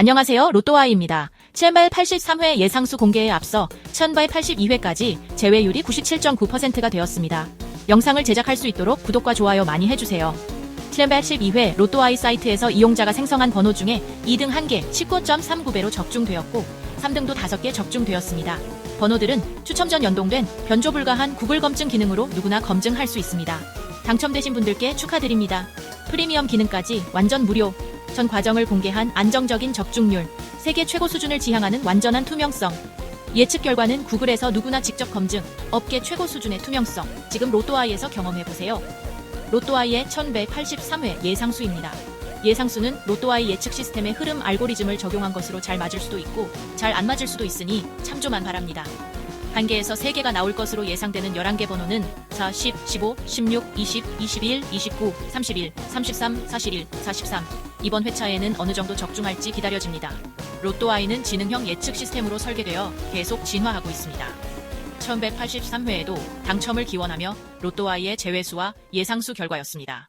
안녕하세요. 로또아이입니다. 783회 예상수 공개에 앞서 1082회까지 제외율이 97.9%가 되었습니다. 영상을 제작할 수 있도록 구독과 좋아요 많이 해주세요. 782회 로또아이 사이트에서 이용자가 생성한 번호 중에 2등 1개 19.39배로 적중되었고 3등도 5개 적중되었습니다. 번호들은 추첨 전 연동된 변조 불가한 구글 검증 기능으로 누구나 검증할 수 있습니다. 당첨되신 분들께 축하드립니다. 프리미엄 기능까지 완전 무료. 전 과정을 공개한 안정적인 적중률, 세계 최고 수준을 지향하는 완전한 투명성. 예측 결과는 구글에서 누구나 직접 검증, 업계 최고 수준의 투명성. 지금 로또아이에서 경험해보세요. 로또아이의 1183회 예상수입니다. 예상수는 로또아이 예측 시스템의 흐름 알고리즘을 적용한 것으로 잘 맞을 수도 있고 잘 안 맞을 수도 있으니 참조만 바랍니다. 한 개에서 세 개가 나올 것으로 예상되는 11개 번호는 4, 10, 15, 16, 20, 21, 29, 31, 33, 41, 43. 이번 회차에는 어느 정도 적중할지 기다려집니다. 로또 아이는 지능형 예측 시스템으로 설계되어 계속 진화하고 있습니다. 1183회에도 당첨을 기원하며 로또 아이의 제외수와 예상수 결과였습니다.